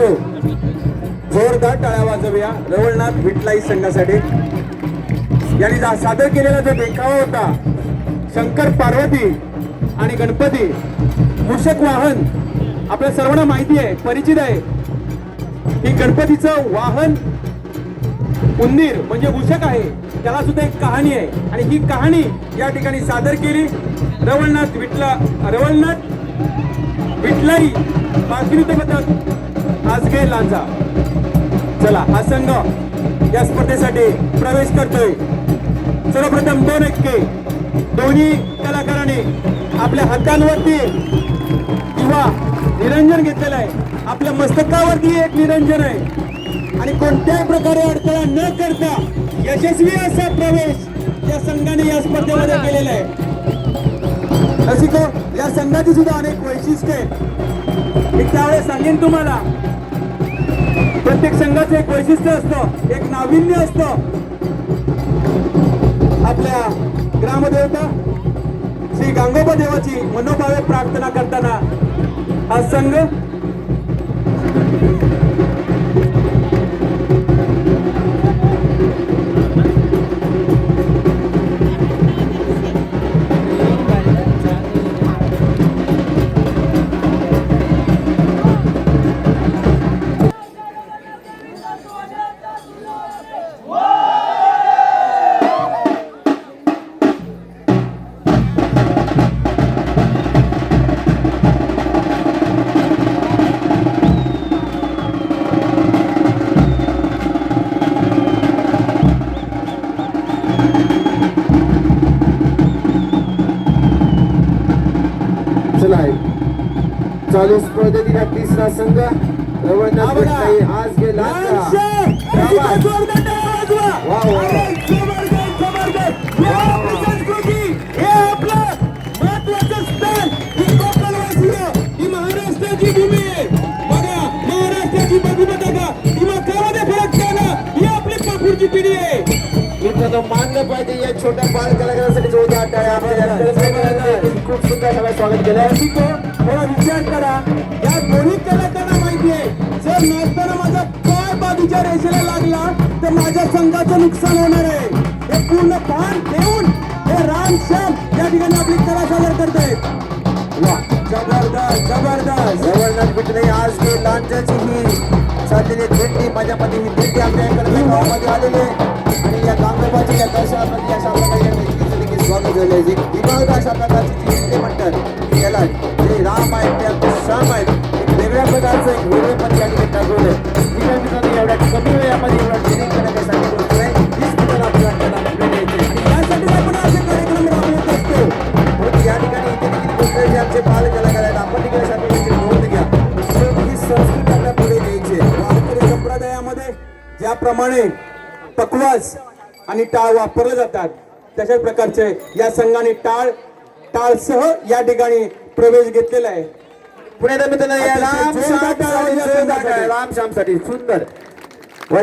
रसिको जोरदार टाळ्या वाजवूया. रवळनाथ विठलाई संघासाठी. यांनी सादर केलेला जो देखावा होता शंकर पार्वती आणि गणपती मूषक वाहन आपल्या सर्वांना माहिती आहे परिचित आहे. ही गणपतीचं वाहन उंदीर म्हणजे मूषक आहे त्याला सुद्धा एक कहाणी आहे. आणि ही कहाणी या ठिकाणी सादर केली. रवळनाथ विटला रवळनाथ विटलाई पाचवीत पथक आजगे लांजा. चला हा संघ या स्पर्धेसाठी प्रवेश करतोय. सर्वप्रथम दोन एक्के. दोन्ही कलाकारांनी आपल्या हातांवरती किंवा निरंजन घेतलेलं आहे. आपल्या मस्तकावरती एक निरंजन आहे. आणि कोणत्याही प्रकारे अडथळा न करता यशस्वी असा प्रवेश या संघाने या स्पर्धेमध्ये केलेला आहे. रसिको या संघाची सुद्धा अनेक वैशिष्ट्ये आहेत. मी त्यावेळेस सांगेन तुम्हाला प्रत्येक संघाचं एक वैशिष्ट्य असतं एक नाविन्य असतं. आपल्या ग्रामदेवता श्री गांगोबा देवाची मनोभावे प्रार्थना करताना हा संघ चालू स्पर्धेतील तिसरा संघ रवळनाथ आज गेला. वा, वा. मानलं पाहिजे या छोट्या बाल कलाकारांसाठी जोरदार टाळ्या आपल्या या कलाकारांनी खूप सुंदर सगळं स्वागत केलं थोडा विचार करा. या दोन्ही कलाकारांना माहिती आहे जर नाचताना माझा पाय बाजूच्या रेषेला लागला तर माझ्या संघाचं नुकसान होणार आहे. हे पूर्ण भान ठेवून हे राम श्याम या ठिकाणी आपली कला सादर करतायत. वा जबरदस्त जबरदस्त. रवळनाथ विटलाई आज गे लांजाची ही साधलेली भेटली. माझ्यामध्ये ही आपल्या आमच्या गावामध्ये आलेली. आहे आणि या गांगोबाच्या या दर्शनामध्ये अशा प्रकारे दिंडीचं देखील स्वागत झाले. आहे विभाग अशा प्रकारची जी दिंडी म्हणतात याला जे राम आहेत ते श्याम आहेत. एक वेगळ्या प्रकारचं एक वेगळे पण या ठिकाणी दाखवलं एवढ्या कमी वेळामध्ये एवढा ट्रेनिंग करण्यासाठी गोष्ट आहे. आपल्याला यासाठी आपण असे कार्यक्रम राबवत असतो. म्हणून या ठिकाणी इथे देखील गोष्ट आमचे बाल ज्याप्रमाणे पकवास आणि टाळ वापरले जातात. तशाच प्रकारचे या संघाने टाळ टाळसह या ठिकाणी प्रवेश घेतलेला आहे. मित्रांनो या राम राम श्यामसाठी सुंदर व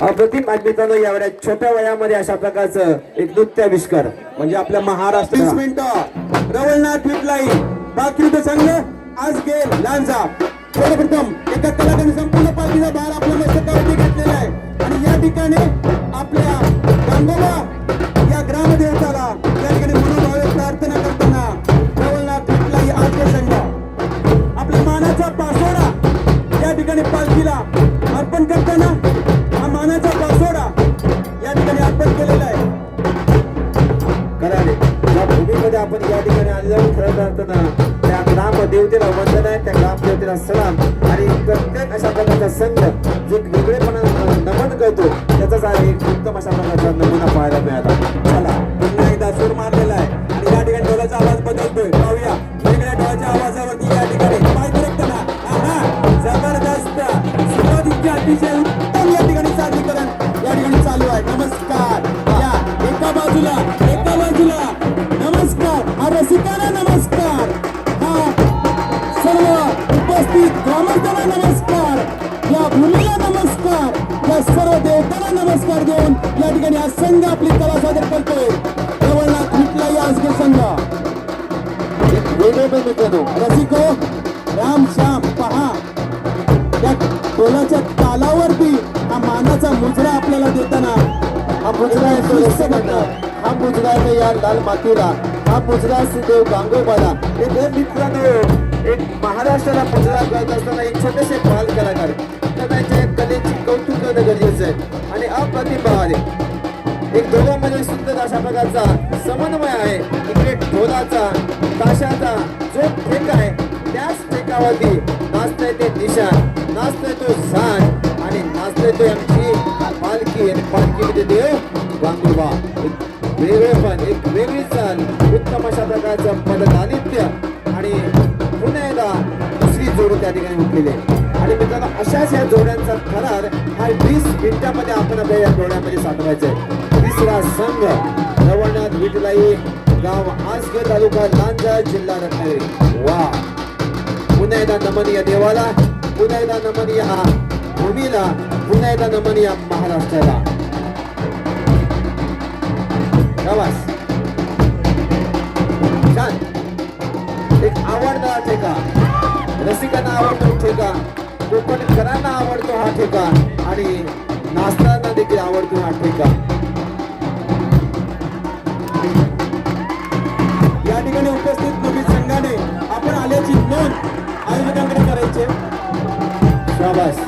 अप्रतिम मित्रांनो छोट्या वयामध्ये अशा प्रकारचं एक नृत्य आविष्कार म्हणजे आपल्या महाराष्ट्र. मिनिटं. रवळनाथ विटलाई बाकी संघ आज गेल लांजा. सर्वप्रथम एका कलाकाराने संपूर्ण पालखीचा भार आपल्या मस्तकावरती घेतलेला आहे. आणि या ठिकाणी आपल्या गांगोबा या ग्रामदेवताला या ठिकाणी मनोभावे प्रार्थना करताना रवळनाथ कुठलाही आज संघ. आपल्या मानाचा पासोडा या ठिकाणी पालखीला अर्पण करताना हा मानाचा तिला सलाम आणि प्रत्येक अशा प्रकारचा संघ जे एक वेगळेपणा नमन करतो त्याचाच आज एक उत्तम अशा प्रकारचा नमुना पाहायला मिळाला. संघ एक वेगळे पण मित्रांनो रसिको राम श्याम पहा. त्या ढोलाच्या तालावरती हा मानाचा मुजरा आपल्याला देताना हा मुजरा येतो रस्त्याकडनं हा मुजरा येतो या लाल मातीला. हा मुजरा सुदेव गांगोबाला. हे दोन मित्रांनो एक महाराष्ट्राला मुजरा करत असताना एक छोटेसे बाल कलाकार. तर त्यांच्या कलेची कौतुक करणं गरजेचं आहे. आणि अप्रतिभा आहे एक दोघांमध्ये म्हणजे सुंदर अशा प्रकारचा समन्वय आहे. इकडे ढोलाचा ताशाचा जो ठेका आहे त्याच ठेकावरती नाचतंय ते दिशा नाचतोय तो झाड आणि नाचतोय तो आमची पालखी आणि पालखीमध्ये म्हणजे देव गांगुबा एक वेगळेपण एक वेगळी चाल. उत्तम अशा प्रकारचं पदलालित्य आणि पुन्हा एकदा दुसरी जोडी त्या ठिकाणी उठलेली आहे. आणि मित्रांनो अशाच या जोड्यांचा थरार हा वीस मिनिटामध्ये आपण आपल्या या जोड्यामध्ये साठवायचा आहे. तिसरा संघ रवळनाथ विटलाई गाव आसगे तालुका लांजा जिल्हा रत्नागिरी. वा. पुन्हा एकदा नमनीय देवाला पुन्हा एकदा नमनीय या भूमीला पुन्हा एकदा नमनीय महाराष्ट्राला. प्रवास. छान. एक आवडता ठेका. रसिकांना आवडतो ठेका. कोकणकरांना आवडतो हा ठेका. आणि नाचताना देखील आवडतो हा ठेका. ठिकाणी उपस्थित नवीन संघाने आपण आल्याची नोंद आयोजकांकडे करायची शाबास.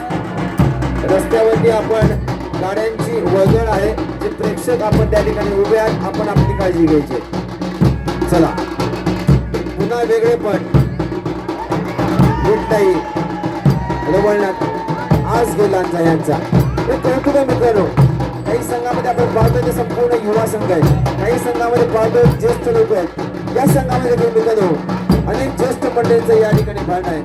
रस्त्यावरती आपण गाड्यांची वजन आहे जे प्रेक्षक आपण त्या ठिकाणी उभे आहेत आपण आपली काळजी घ्यायची चला. पुन्हा वेगळे पण. नाही रवळनाथ. आज गेलांचा यांचा. हे कळतो मित्रांनो? काही संघामध्ये आपण पाहतो ते संपूर्ण युवा संघ आहे. काही संघामध्ये पाहतो ज्येष्ठ लोक आहेत. या संघामध्ये तुम्ही मित्रांनो अनेक ज्येष्ठ मंडळींचं या ठिकाणी भांड आहे.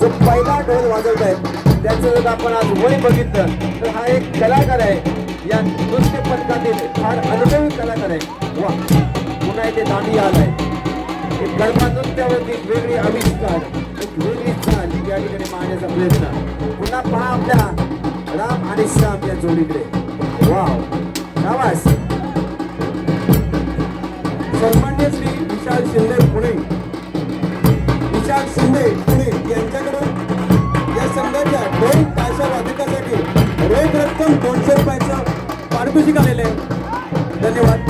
जो पहिला ढोल वाजवत आहे त्याचं जर आपण आज वय बघितलं. तर हा एक कलाकार आहे. या नृत्य पथकातील फार अनुभवी कलाकार आहे. वा पुन्हा इथे दांडी आलाय एक गरबा नृत्यावरती वेगळी आविष्कार एक वेगळी चाल या ठिकाणी मांडण्याचा प्रयत्न. पुन्हा पहा आपल्या राम आणि श्याम या जोडीकडे. वा शाबास विशाल शिंदे पुणे. विशाल शिंदे पुणे यांच्याकडून या संघाच्या दोन ताशा वादकासाठी रोख रक्कम दोनशे रुपयाचं पारितोषिक आलेलं आहे. धन्यवाद.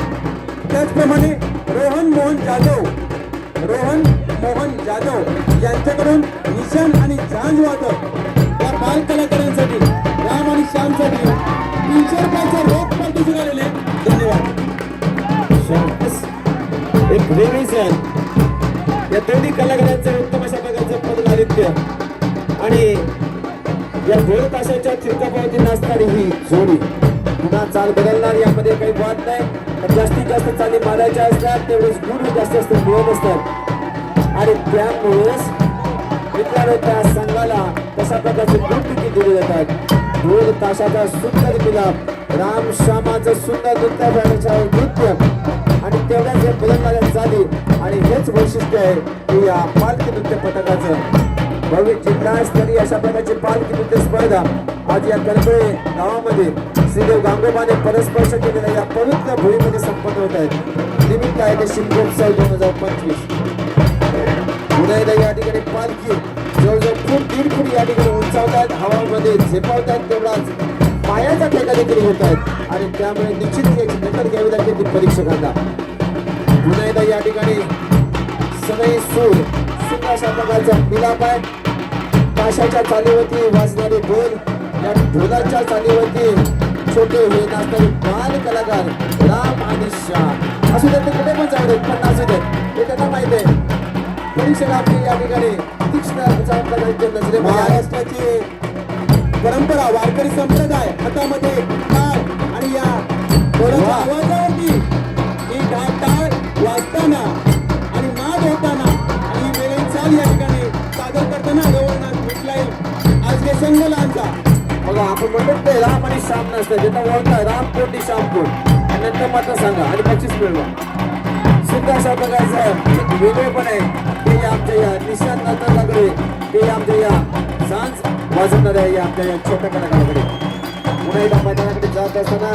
त्याचप्रमाणे रोहन मोहन जाधव रोहन मोहन जाधव यांच्याकडून निशान आणि झांज वादक या बाल कलाकारांसाठी राम आणि श्यामसाठी तीनशे रुपयाचं रोख पारितोषिक आलेले एक वेगळी सण या दोन्ही कलाकारांचं उत्तम अशा प्रकारचं पदनारित्य आणि या ढोल ताशाच्या थिरकापावरती नाचणारी ही जोडी. पुन्हा चाल बदलणार यामध्ये काही वाद नाही. पण जास्तीत जास्त चाली मारायच्या असतात तेवढेच गुण जास्त असतात मिळत असतात. आणि त्यामुळेच मित्रांनो त्या संघाला तशा प्रकारचे गुण देखील दिले जातात. ढोल ताशाचा सुंदर गुलाब राम श्यामाचं सुंदर नृत्य नृत्य. आणि तेवढ्याच या बदलणाऱ्या चाली आणि हेच वैशिष्ट्य आहे की या पालखी नृत्य पथकाचं भव्य जिल्हास्तरीय अशा प्रकारची पालखी नृत्य स्पर्धा आज या कणकळे गावामध्ये श्रीदेव गांगोबाने परस्पर्श केलेल्या या पवित्र भूमीमध्ये संपन्न होत आहेत निमित्त आहे ते शिमगोत्सव दोन हजार पंचवीस. उदयदा या ठिकाणी पालखी जवळजवळ खूप दीड फूट या ठिकाणी उंचावतात हवामध्ये झेपावतात. तेवढाच पायाचा ठेका देखील होत आहेत. आणि त्यामुळे निश्चित याची दखल घ्यावी लागते ती परीक्षकांना. पुन्हा एकदा या ठिकाणी सगळे सूर अशा प्रकारचा मिलाप आहे ताशाच्या चालीवरती वाजणारे ढोल या ढोलाच्या चालीवरती छोटे हे नाचणारे बाल कलाकार राम आणि श्याम. असू देत ते कुठे पण जाऊ देत पण नाचू देत हे त्यांना माहिती आहे. परीक्षक आपली या ठिकाणी तीक्ष्ण नजरे महाराष्ट्राची परंपरा वारकरी संप्रदाय हातामध्ये टाळ आणि या. आवाजावरती ही ढा- टाळ वाजताना आणि नाद होताना आणि वेळी चाल या ठिकाणी सादर करताना रवळनाथ मिटलाई आज हे संघ लहानचा. बघा आपण म्हणतो ते राम आणि श्याम नसतं जिथं ओळखता राम कोण ती श्याम कोण आणि नंतर मात्र सांगा आणि बक्षीस मिळवा. सुद्धा अशा प्रकारचं एक वेगळेपण आहे. ते आमच्या या निशांत लागले ते आमच्या या सांज वाजवणाऱ्या या आमच्या या छोट्या कलाकाराकडे. पुन्हा एकदा मैदानाकडे जात असताना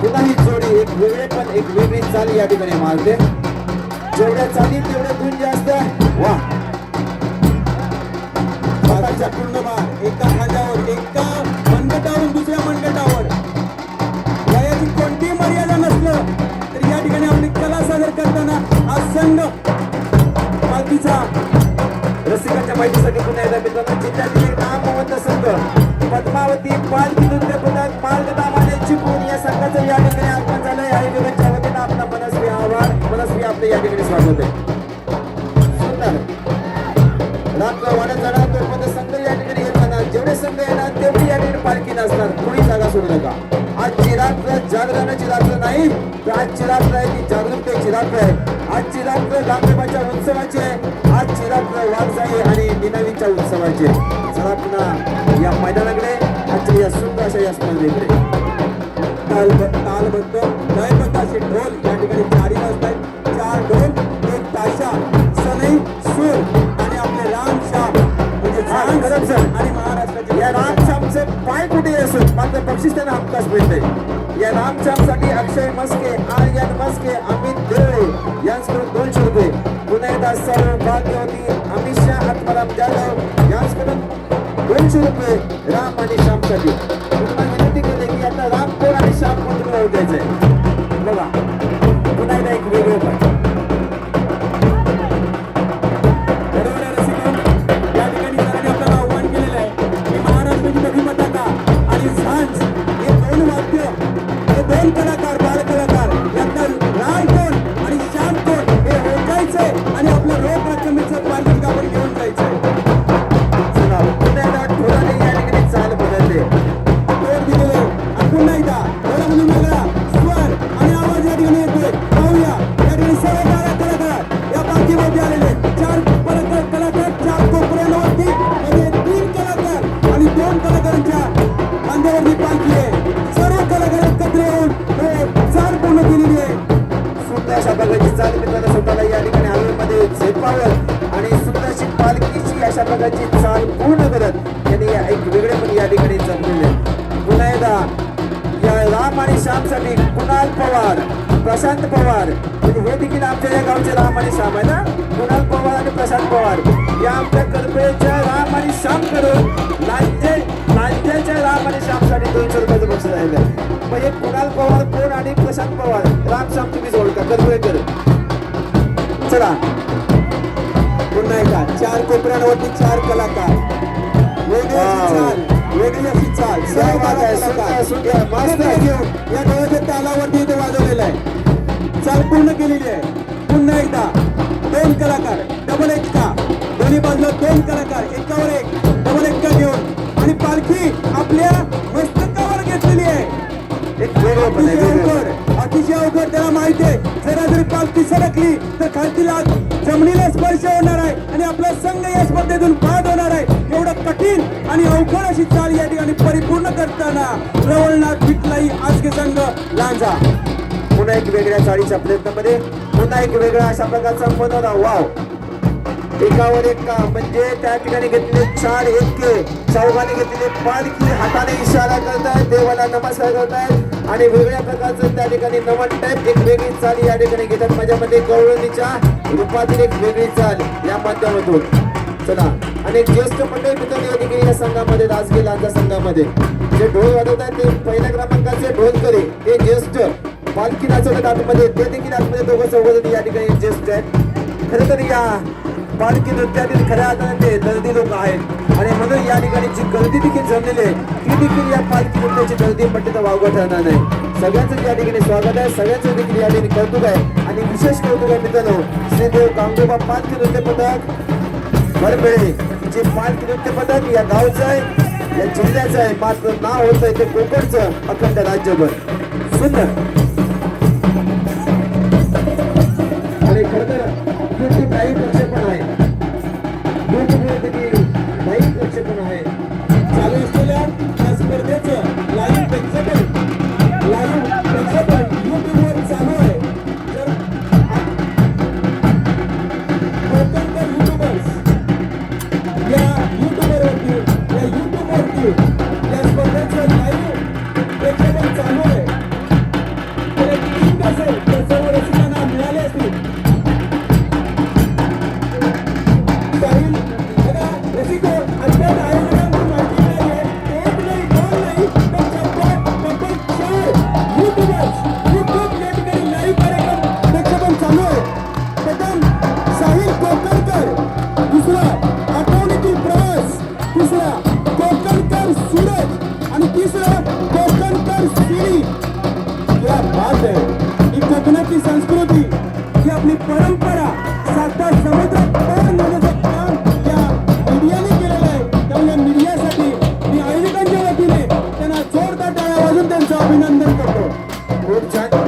पुन्हा ही जोडी एक वेगळे पण एक वेगळी चाली या ठिकाणी मारते. जेवढ्या चाली तेवढ्या गुण जास्त वा. स्वतःच्या पूर्ण भाग एका खांद्यावर एका मनगटावरून दुसऱ्या मनगटावर वयाची कोणतीही मर्यादा नसलं तर या ठिकाणी आपली कला सादर करताना आज संघ माहितीसाठी पुन्हा एकदा मित्रांनो जिल्ह्यातील एक नामवंत संघ. पद्मावती पालखी नृत्य पथक मार्गदामाने चिपळूण या संघाचं या ठिकाणी आगमन झालंय. इव्हेंटच्या वतीनं आपला मनस्वी आभार मनस्वी आपले या ठिकाणी स्वागत आहे. सुंदर. रात्र वाढत जाणार तोपर्यंत संघ या ठिकाणी येत जाणार जेवढे संघ येणार तेवढी या ठिकाणी पालखी नसणार कोणी जागा सोडू नका. आजची रात्र जागरणाची रात्र नाही. तर आजची रात्र आहे ती जागरूकतेची रात्र आहे. आजची रात्र गांधीबाच्या उत्सवाची आजची रात्र वाघजाई आणि निनावीच्या उत्सवाची. आहे चला पुन्हा या मैदानाकडे आजच्या या सुंदर अशा या स्पर्धेकडे. ताल तालबद्ध लयबद्ध असे ढोल या ठिकाणी चारी वाजतायत चार ढोल एक ताशा सनई सूर आणि आपले राम श्याम म्हणजे सर. आणि महाराष्ट्राचे या रामश्यामचे पाय कुठे असत मात्र बक्षीस त्यांना हमखास मिळते या नामच्यासाठी अक्षय मस्के आर्यन मस्के अमित देळे यांच्याकडून दोनशे रुपये पुन्हा एकदा सर्व भाग्यवती अमित शाह आत्माराम जाधव यांच्याकडून दोनशे रुपये राम आणि श्यामसाठी. पुन्हा विनंती केली की आता राम कोण आणि श्याम कोण तुम्हाला ओळखायचंय. बघा. पुन्हा एकदा या राम आणि श्यामसाठी कुणाल पवार प्रशांत पवार म्हणजे हे देखील आमच्या या गावचे राम आणि श्याम आहे ना कुणाल पवार आणि प्रशांत पवार. या आमच्या करपेच्या राम आणि श्यामकडून लांजे लांजेच्या राम आणि श्यामसाठी दोनशे रुपयाचं बक्षीस राहिलं म्हणजे कुणाल पवार कोण आणि प्रशांत पवार राम श्याम तुम्हीच ओळखा करपेकर चला. पुन्हा एकदा चार कोपऱ्यांवरती चार कलाकार. वेगळी वेगळी अशी चाल सहभाग आहे, सुद्धा मस्त. घेऊन या डोळ्याच्या तालावरती इथे वाजवलेलं आहे. चाल पूर्ण केलेली आहे. पुन्हा एकदा दोन कलाकार डबल एक्का दोन्ही बाजूला दोन कलाकार एकावर एक डबल एक्का घेऊन. आणि पालखी आपल्या मस्तकावर घेतलेली आहे. एक अतिशय अवघड अतिशय अवघड त्याला माहिती आहे. जरा जरी पालखी सरकली तर खालतीला जमिनीला स्पर्श होणार आहे आणि आपला संघ या स्पर्धेतून बाद होणार आहे. आणि अवघड अशी चाल या ठिकाणी परिपूर्ण करताना रवळनाथ विटलाई आजके संघ लांजा पुन्हा एक वेगळ्या चाळीच्या प्रयत्नामध्ये पुन्हा एक वेगळा अशा प्रकारचा बनवला वाव एकावर एक का म्हणजे त्या ठिकाणी घेतलेले चार इतके चौघाने घेतलेले पालखी हाताने इशारा करतायत देवाला नमस्कार करतायत आणि वेगळ्या प्रकारचं त्या ठिकाणी नमन टाईप एक वेगळी चाल या ठिकाणी घेतात. माझ्यामध्ये गौरवीच्या रूपातील एक वेगळी चाल या माध्यमातून. चला. आणि ज्येष्ठ मंडळी मित्रांनो या ठिकाणी या संघामध्ये राजगीर लांजा संघामध्ये. जे ढोल आहेत ते पहिल्या क्रमांकाचे ढोलकरे ते ज्येष्ठ पालखी नाचवतात आतमध्ये ते देखील आतमध्ये दोघं चौघ या ठिकाणी ज्येष्ठ आहेत. खरं तर या पालखी नृत्यातील खऱ्या अर्थाने ते दर्दी लोक आहेत. आणि म्हणून या ठिकाणी जी गर्दी देखील जमलेली आहे. ती देखील या पालखी नृत्याची गर्दी म्हटली तर वावगं ठरणार नाही. सगळ्यांचं या ठिकाणी स्वागत आहे. सगळ्यांचं देखील या ठिकाणी कौतुक आहे. आणि विशेष कौतुक आहे मित्रांनो श्रीदेव गांगोबा पालखी नृत्य पथक बरपेळे जे पाच नृत्य पथक या गावचं आहे या जिल्ह्याचं आहे मात्र नाव होतं ते कोकणचं अखंड राज्यभर. सुंदर. आणि खरं तर काही पक्ष खूप छान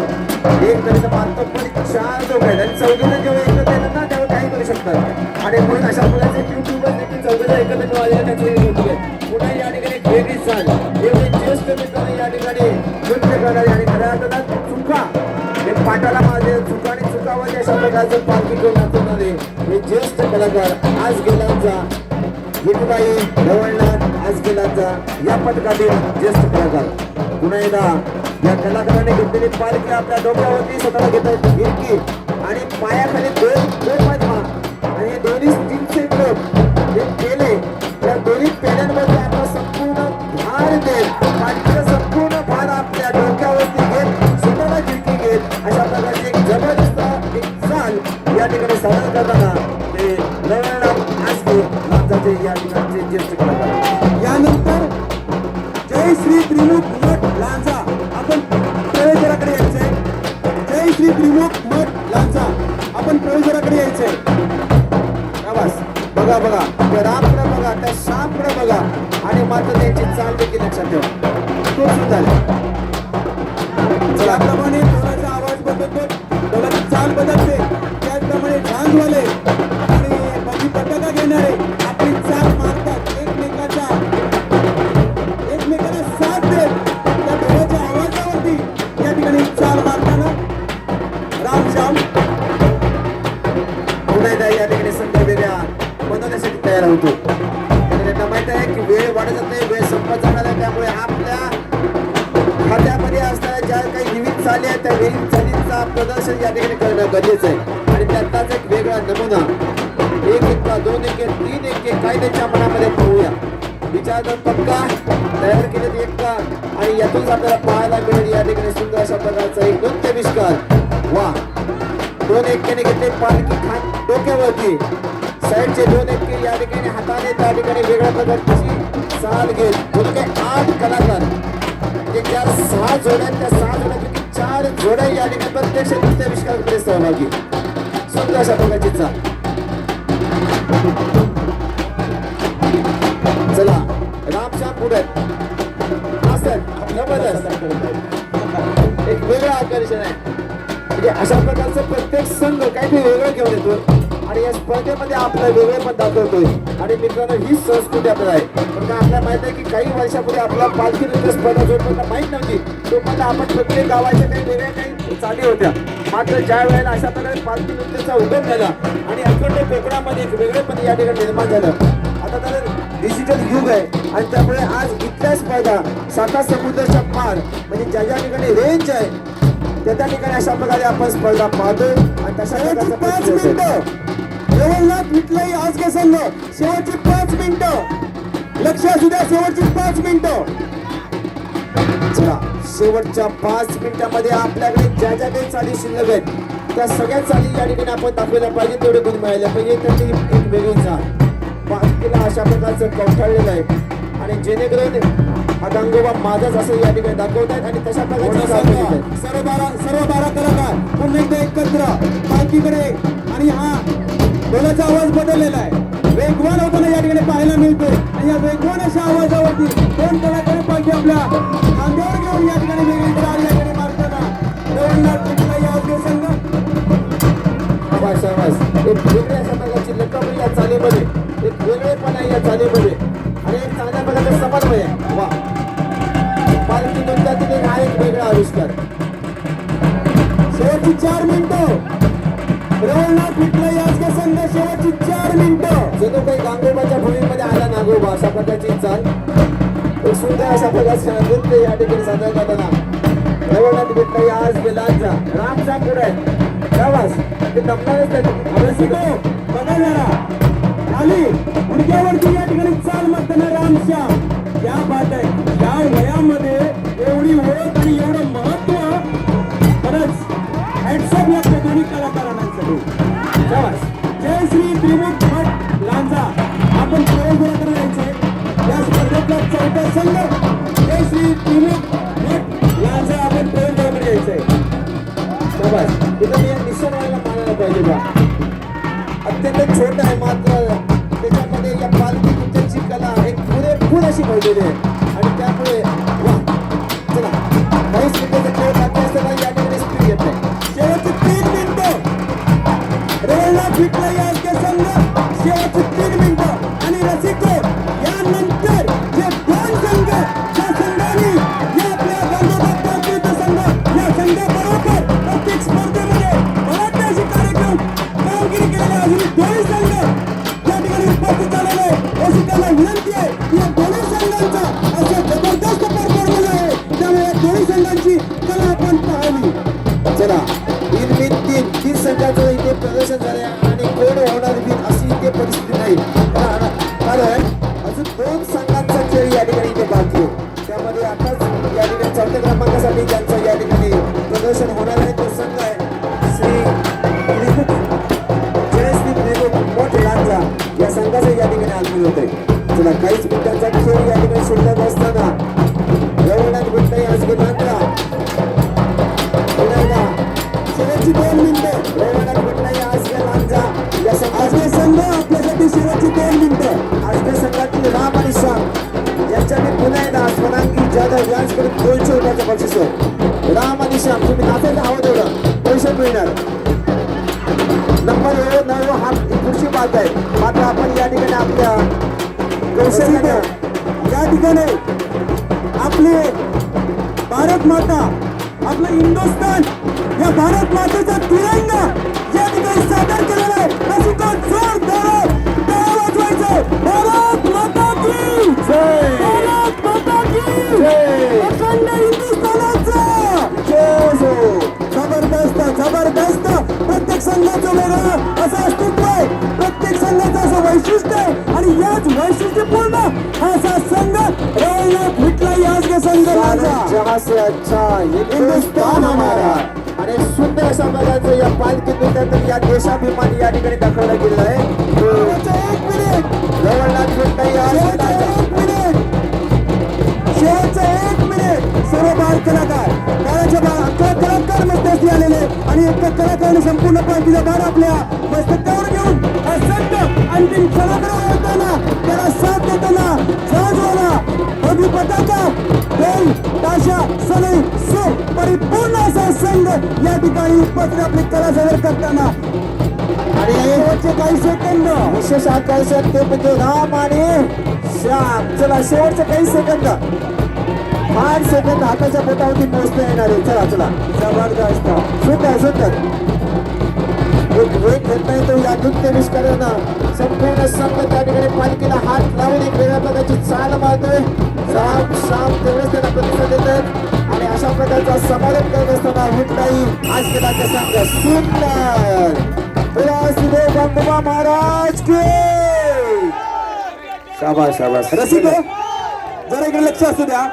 एक तरी मात्र पण चार लोक आहेत आणि चौघीजण जेव्हा एकत्र येतात ना तेव्हा काही करू शकतात. आणि म्हणून अशा मुलाचे युट्यूबर देखील चौघीजण एकत्र मिळाले त्याची कौतुक आहे पुन्हा या ठिकाणी वेगळी चाल एवढे ज्येष्ठ मित्रांनी या ठिकाणी नृत्य करणारे आणि खऱ्या अर्थात चुका. हे पाटाला माझे चुका आणि चुकावर अशा प्रकारचं पालखी घेऊन नाचवणारे हे ज्येष्ठ कलाकार आज गेल्यांचा विठुबाई रवळनाथ आज गेल्यांचा या पथकातील ज्येष्ठ कलाकार. पुन्हा एकदा या कलाकाराने घेतलेली पालखी आपल्या डोक्यावरती स्वतःला घेत आहेत. गिरकी आणि पायाखाली दोन दोन आहेत. आणि हे दोन्ही स्टीलचे लोक हे केले त्या दोन्ही पेड्यांमध्ये आपला संपूर्ण भार देत पालखीचा संपूर्ण भार आपल्या डोक्यावरती घेत स्वतःला गिरकी घेत अशा प्रकारची एक जबरदस्त एक चाल या ठिकाणी सादर करताना ते रवळनाथ आसगे या ठिकाणचे ज्येष्ठ कलाकार. यानंतर जय श्री त्रिमुख लांजा. जय श्री त्रिमुख मठ लांचा आपण प्रवेशद्वाराकडे यायचंय. प्रवास. बघा बघा. त्या रामकडे बघा त्या श्यामकडे बघा. आणि मात्र त्यांची चाल देखील लक्षात ठेवा. खूप सुद्धा ज्याप्रमाणे ढोलाचा आवाज बदलतो ढोलाची चाल बदलते त्याचप्रमाणे झांजवाले होतो त्यांना माहीत आहे की वेळ वाढत नाही वेळ संपत जाणार आहे त्यामुळे आपल्या खात्यामध्ये असणाऱ्या ज्या काही विविध चाली आहेत त्या विविध चालींचा प्रदर्शन या ठिकाणी करणं गरजेचं आहे. आणि त्यातलाच एक वेगळा नमुना एक एका दोन एके तीन एके काय त्यांच्या मनामध्ये पाहूया. विचार पक्का तयार केलेली एक का आणि यातून आपल्याला पाहायला मिळेल या ठिकाणी सुंदर अशा प्रकारचा एक नृत्य विष्कार. वा. दोन एक्याने घेतले पालखी खान डोक्यावरती. साईडचे दोन एक या ठिकाणी हाताने त्या ठिकाणी वेगळ्या प्रकारची साल घेत दोन काही आठ कलाकार. म्हणजे ज्या सहा जोड्या त्या सहा जोड्यापैकी चार जोड्या या ठिकाणी प्रत्यक्ष नृत्य विष्कारामध्ये सहभागी. सुंदर अशा प्रकारची चाल. चला रामश्याम पुढे. असत जबरदस्त. एक वेगळं आकर्षण आहे. म्हणजे अशा प्रकारचं प्रत्येक संघ काहीतरी वेगळं घेऊन येतो. आणि या स्पर्धेमध्ये आपलं वेगळेपण दाखवतोय. आणि मित्रांनो ही संस्कृती आपल्याला आहे. पण काय आपल्याला माहीत आहे की काही वर्षापूर्वी आपला पालखी नृत्य स्पर्धा जोडपर्यंत माहीत नव्हती. तोपर्यंत आपण प्रत्येक गावाच्या काही वेगळ्या काही चाली होत्या. मात्र ज्या वेळेला अशा प्रकारे पालखी नृत्याचा उगम झाला आणि अखंड कोकणामध्ये एक वेगळेपण या ठिकाणी निर्माण झालं. आता तर डिजिटल युग आहे आणि त्यामुळे आज इथल्या स्पर्धा साता समुद्राच्या पार म्हणजे ज्या ज्या ठिकाणी रेंज आहे त्या त्या ठिकाणी अशा प्रकारे आपण स्पर्धा पाहतोय आणि तशा प्रकारचा पाच प्रतिसाद आहे. मिनिटं रवळनाथ विठलाई आज के संघ शेवटची पाच मिनिटं. लक्ष असू द्या शेवटची पाच मिनिटं. चला शेवटच्या पाच मिनिटांमध्ये आपल्याकडे ज्या ज्या काही चाली शिल्लक आहेत त्या सगळ्या चाली या ठिकाणी आपण दाखवल्या पाहिजे तेवढे गुण मिळाले पाहिजे. त्याची एक वेगळी चाल बाकीला अशा प्रकारचं कौठाळलेलं आहे. आणि जेणेकरून हा गंगोबा माझाच असं या ठिकाणी दाखवत आहेत. आणि तशा आहे. सर्व बारा सर्व बारा कलाकार पुन्हा एकदा एकत्र पालखीकडे आणि हा ढोलाचा आवाज बदललेला आहे. वेगवान होताना या ठिकाणी पाहायला मिळतोय. आणि या वेगवान अशा आवाजावरती दोन कलाकार पालखी आपल्या खांद्यावर घेऊन या ठिकाणी वेगळी चाल या ठिकाणी मारताना संघ. एक वेगळ्या या चालीमध्ये एक वेगळेपणा या चालीमध्ये. आणि एक चांगल्या प्रकारचा समन्वय आहे. वा. पालखी नृत्यातील एक हा एक वेगळा आविष्कार. शेवटची चार मिनिटं. रवळनाथ विठलाई आज का संघ शेवटची चार मिनिटं. जणू काही गांगोबाच्या भूमीमध्ये आला नागोबा अशा प्रकारची चाल. एक सुंदर अशा प्रकारचे नृत्य या ठिकाणी सादर करताना. रवळनाथ विठ्ठल आज बेलांचा रामचा पुढे आहे. प्रवास. ते दमणारच नाही. बघा जरा. खाली गुडघ्यावरती या ठिकाणी चाल मारताना रामश्याम क्या बात आहे. या वयामध्ये त्रिभुज भट लांजा आपण खेळ गोळा करायचा आहे या स्पर्धेतला चौथा संघ. हे श्री त्रिभुज भट लांजा आपण खेळ गोळा करायचं आहे बघा तिथं मी निशाण व्हायला मानायला पाहिजे का अत्यंत छोट आहे मात्र. त्याच्यामध्ये या पालखी तुमच्याची कला आहे. पुरेपूर अशी भरलेली आहे. आणि त्यामुळे चला. काहीच मिनिटाचा खेळ बाकी असताना या ठिकाणी स्त्री घेत नाही शेवटचे तीन मिनिटं. रेल्वे फिटला या शेवटची तीन मिनिटं आणि रसिको यानंतर जे दोन संघ ज्या संघाने या आपल्या गांधीबाग प्रांतीय संघ या संघाबरोबर प्रत्येक स्पर्धेमध्ये मराठी कार्यक्रम कामगिरी केलेले अजून दोन्ही संघ या ठिकाणी उपस्थित झालेले आहे. विनंती आहे की या दोन्ही संघांचा असा जबरदस्त परफॉर्मन्स आहे. त्यामुळे या दोन्ही संघांची कला आपण पाहावी चला तीन मी तीन तीन संघाचं इथे प्रदर्शन झाले नाही कारण अजून दोन संघांचा खेळ या ठिकाणी इथे बाकी आहे. त्यामध्ये आताच या ठिकाणी चौथ्या क्रमांकासाठी त्यांचा या ठिकाणी आणि याच वैशिष्ट्यपूर्ण असा संघ रवळनाथ विठला याच संघ भारत माझा. से अच्छा हिंदुस्तान हमारा आणि सुंदर अशा प्रकारचं या पालखी नृत्यातून या देशाभिमान या ठिकाणी दाखवला गेलेला आहे. एक मिनिट एक मिनिट शेवटचं एक मिनिट सर्व बाल कलाकार काळाच्या बा अकरा कलाकार मस्तकी आलेले आणि एका कलाकाराने संपूर्ण पार्टीचा भार आपल्या मस्तकावर घेऊन संघ अंतिम क्षणाकडे वळताना त्याला साथ देताना जहाजवाला भव्य पताका बेल ताशा सनई सो परिपूर्ण असा संघ या ठिकाणी उपस्थित आपली कला सादर करताना. आणि शेवटचे काही सेकंद. विशेष आकर्षण ते म्हणजे राम आणि श्याम. चला शेवटचे काही सेकंद. आठ सेकंद हाताच्या बोटावरती पोहोचता येणार आहे. चला चला. जबरदस्त. सुंदर सुंदर एक वेग घेता येतो या नृत्य निष्कारानं संपूर्ण संघ त्या ठिकाणी पालिकेला हात लावून एक वेगळ्या प्रकारची चाल मारतोय. श्याम श्याम तेवढेच त्यांना प्रतिसाद देतात आणि अशा प्रकारचा समारोप करत असताना हुंडाई आज केला संघ सुंदर. विलासदेव गंगोबा महाराज की शाबाश शाबाश रसिको जरा इकडे लक्ष असू द्या.